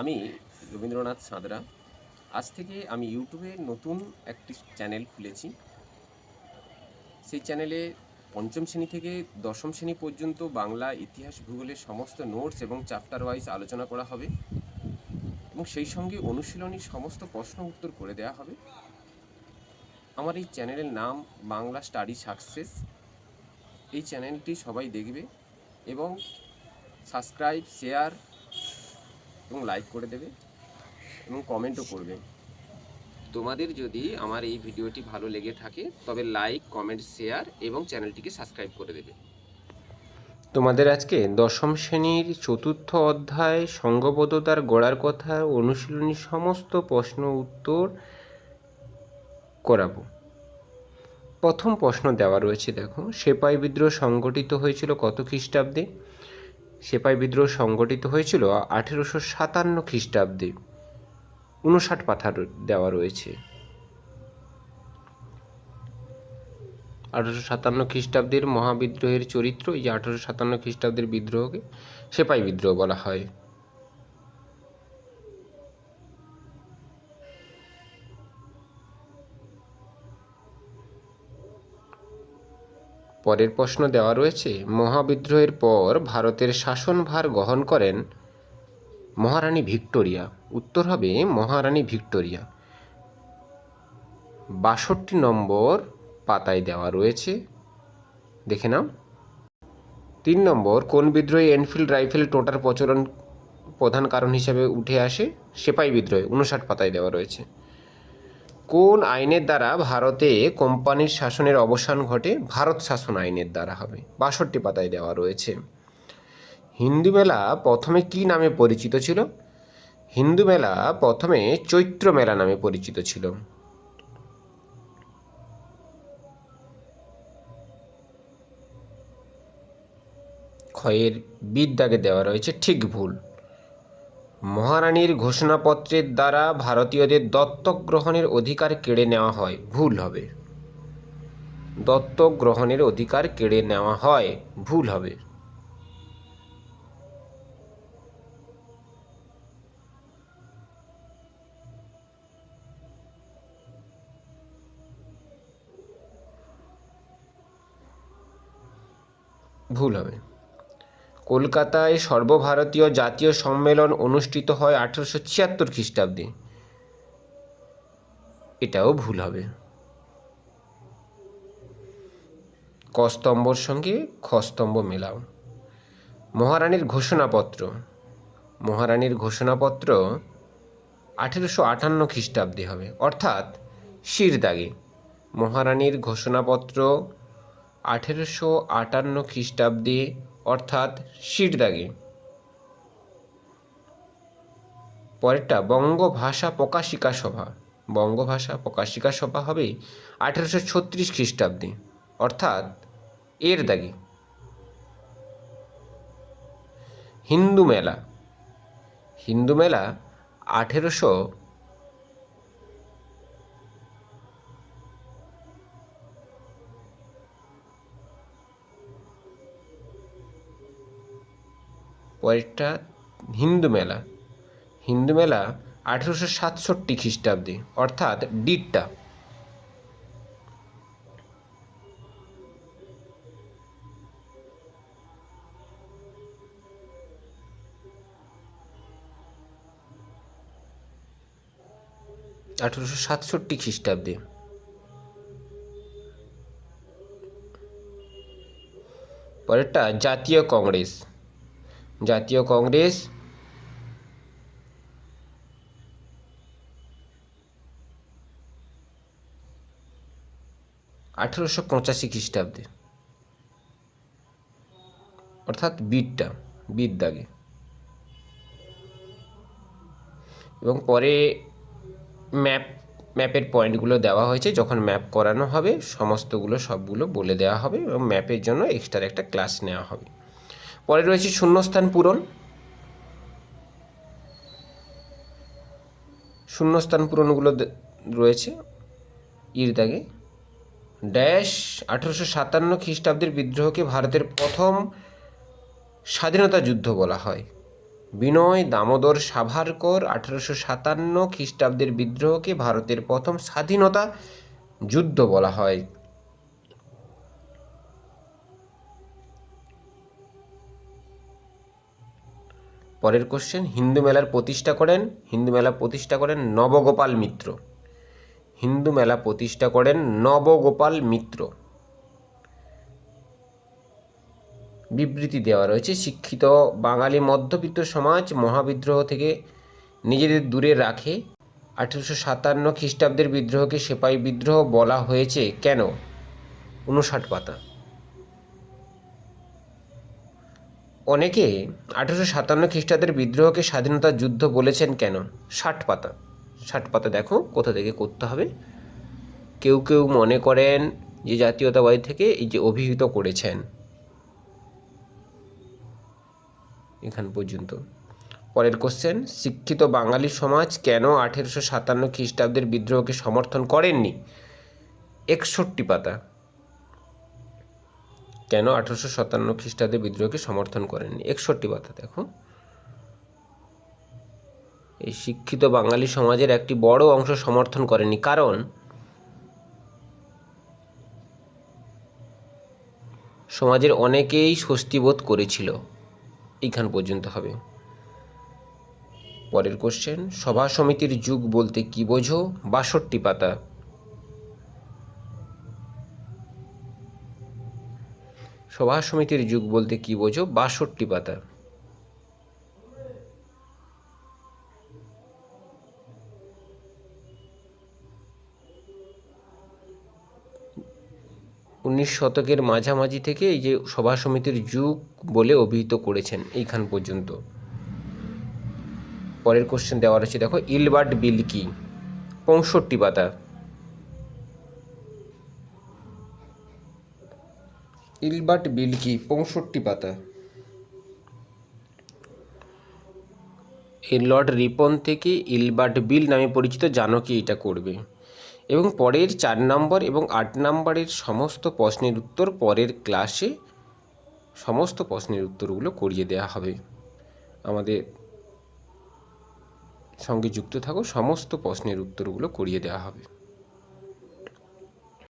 আমি রবীন্দ্রনাথ সাঁতরা। আজ থেকে আমি ইউটিউবে নতুন একটি চ্যানেল খুলেছি। সেই চ্যানেলে পঞ্চম শ্রেণি থেকে দশম শ্রেণি পর্যন্ত বাংলা ইতিহাস ভূগোলের সমস্ত নোটস এবং চ্যাপ্টার ওয়াইজ আলোচনা করা হবে এবং সেই সঙ্গে অনুশীলনী সমস্ত প্রশ্ন উত্তর করে দেওয়া হবে। আমার এই চ্যানেলের নাম বাংলা স্টাডি সাকসেস। এই চ্যানেলটি সবাই দেখবে এবং সাবস্ক্রাইব, শেয়ার এবং লাইক করে দেবে এবং কমেন্টও করবে। তোমাদের যদি আমার এই ভিডিওটি ভালো লেগে থাকে তবে লাইক কমেন্ট শেয়ার এবং চ্যানেলটিকে সাবস্ক্রাইব করে দেবে। তোমাদের আজকে দশম শ্রেণির চতুর্থ অধ্যায় সঙ্গবদ্ধতার গড়ার কথা অনুশীলনী সমস্ত প্রশ্ন উত্তর করাবো। প্রথম প্রশ্ন দেওয়া রয়েছে দেখো। সেপাই বিদ্রোহ সংগঠিত হয়েছিল কত খ্রিস্টাব্দে? সেপাই বিদ্রোহ সংগঠিত হয়েছিল আঠেরোশো সাতান্ন খ্রিস্টাব্দে। উনষাট পাথার দেওয়া রয়েছে। আঠেরোশো সাতান্ন খ্রিস্টাব্দের মহাবিদ্রোহের চরিত্র এই যে আঠারোশো সাতান্ন খ্রিস্টাব্দের বিদ্রোহকে সেপাই বিদ্রোহ বলা হয়। পরের প্রশ্ন দেওয়া রয়েছে, মহাবিদ্রোহের পর ভারতের শাসনভার গ্রহণ করেন মহারানী ভিক্টোরিয়া। উত্তর হবে মহারানী ভিক্টোরিয়া। বাষট্টি নম্বর পাতায় দেওয়া রয়েছে, দেখে নাও। তিন নম্বর, কোন বিদ্রোহে এনফিল্ড রাইফেল টোটার প্রচলন প্রধান কারণ হিসেবে উঠে আসে? সেপাই বিদ্রোহে, উনষাট পাতায় দেওয়া রয়েছে। কোন আইনের দ্বারা ভারতে কোম্পানির শাসনের অবসান ঘটে? ভারত শাসন আইনের দ্বারা হবে। বাষট্টি পাতায় দেওয়া রয়েছে। হিন্দু মেলা প্রথমে কি নামে পরিচিত ছিল? হিন্দু মেলা প্রথমে চৈত্র মেলা নামে পরিচিত ছিল। ক্ষয়ের বিদ্যাকে দেওয়া রয়েছে ঠিক ভুল। মহারানীর ঘোষণাপত্রের দ্বারা ভারতীয়দের দত্তক গ্রহণের অধিকার কেড়ে নেওয়া হয়। ভুল হবে। দত্তক গ্রহণের অধিকার কেড়ে নেওয়া হয়। ভুল হবে। ভুল হবে। কলকাতায় সর্বভারতীয় জাতীয় সম্মেলন অনুষ্ঠিত হয় আঠেরোশো ছিয়াত্তর খ্রিস্টাব্দে। এটাও ভুল হবে। কস্তম্ভর সঙ্গে খস্তম্ভ মেলাও। মহারানীর ঘোষণাপত্র। মহারানীর ঘোষণাপত্র আঠেরোশো আটান্ন খ্রিস্টাব্দে হবে। অর্থাৎ শিরদাগে মহারানীর ঘোষণাপত্র আঠেরোশো আটান্ন খ্রিস্টাব্দে অর্থাৎ শিরদাগে পরেরটা, বঙ্গভাষা প্রকাশিকা সভা। বঙ্গভাষা প্রকাশিকা সভা হবে আঠেরোশো ছত্রিশ খ্রিস্টাব্দে, অর্থাৎ এর দাগে। হিন্দু মেলা। হিন্দু মেলা আঠেরোশো পরেরটা হিন্দু মেলা। হিন্দু মেলা আঠেরোশো সাতষট্টি খ্রিস্টাব্দে, অর্থাৎ ডিটটা। আঠেরোশো সাতষট্টি খ্রিস্টাব্দে। পরেরটা জাতীয় কংগ্রেস। জাতীয় কংগ্রেস, আঠেরোশো পঁচাশি খ্রিস্টাব্দে। অর্থাৎ বিটটা বিট দাগে। এবং পরে ম্যাপ, ম্যাপের পয়েন্টগুলো দেওয়া হয়েছে, যখন ম্যাপ করানো হবে, সমস্তগুলো সবগুলো বলে দেওয়া হবে এবং ম্যাপের জন্য এক্সট্রা একটা ক্লাস নেওয়া হবে। পরে রয়েছে শূন্যস্থান পূরণ। শূন্যস্থান পূরণগুলো রয়েছে ইর দাগে ড্যাশ আঠেরোশো সাতান্ন খ্রিস্টাব্দের বিদ্রোহকে ভারতের প্রথম স্বাধীনতা যুদ্ধ বলা হয়। বিনয় দামোদর সাভারকর আঠারোশো সাতান্ন খ্রিস্টাব্দের বিদ্রোহকে ভারতের প্রথম স্বাধীনতা যুদ্ধ বলা হয়। পরের কোশ্চেন হিন্দু মেলার প্রতিষ্ঠা করেন, হিন্দু মেলা প্রতিষ্ঠা করেন নবগোপাল মিত্র। হিন্দু মেলা প্রতিষ্ঠা করেন নবগোপাল মিত্র। বিবৃতি দেওয়া রয়েছে, শিক্ষিত বাঙালি মধ্যবিত্ত সমাজ মহাবিদ্রোহ থেকে নিজেদের দূরে রাখে। আঠেরোশো সাতান্ন খ্রিস্টাব্দের বিদ্রোহকে সেপাই বিদ্রোহ বলা হয়েছে। কেন? উনষাট পাতা। অনেকে আঠেরোশো সাতান্ন খ্রিস্টাব্দের বিদ্রোহকে স্বাধীনতা যুদ্ধ বলেছেন কেন? ষাট পাতা। ষাট পাতা দেখো, কোথা থেকে করতে হবে? কেউ কেউ মনে করেন যে জাতীয়তাবাদী থেকে এই যে অভিহিত করেছেন। এখান পর্যন্ত। পরের কোশ্চেন শিক্ষিত বাঙালি সমাজ কেন আঠেরোশো সাতান্ন খ্রিস্টাব্দের বিদ্রোহকে সমর্থন করেননি? একষট্টি পাতা। কেন আঠেরোশো সাতান্ন খ্রিস্টাব্দে বিদ্রোহকে সমর্থন করেননি? একষট্টি পাতা দেখো। এই শিক্ষিত বাঙালি সমাজের একটি বড় অংশ সমর্থন করেনি। কারণ সমাজের অনেকেই স্বস্তিবোধ করেছিল। এইখান পর্যন্ত হবে। পরের কোশ্চেন সভা সমিতির যুগ বলতে কি বোঝো? বাষট্টি পাতা। সভা সমিতির যুগ বলতে কি বোঝো? বাষট্টি পাতা। উনিশ শতকের মাঝামাঝি থেকে এই যে সভা সমিতির যুগ বলে অভিহিত করেছেন, এইখান পর্যন্ত। পরের কোশ্চেন দেওয়া রয়েছে, দেখো, ইলবার্ট বিল কি পঁয়ষট্টি পাতা। ইলবার্ট বিল কি পঁয়ষট্টি পাতা। এই লর্ড রিপন থেকে ইলবার্ট বিল নামে পরিচিত জানো কি এটা করবে। এবং পরের চার নম্বর এবং আট নম্বরের সমস্ত প্রশ্নের উত্তর পরের ক্লাসে সমস্ত প্রশ্নের উত্তরগুলো করিয়ে দেওয়া হবে। আমাদের সঙ্গে যুক্ত থাকো, সমস্ত প্রশ্নের উত্তরগুলো করিয়ে দেওয়া হবে।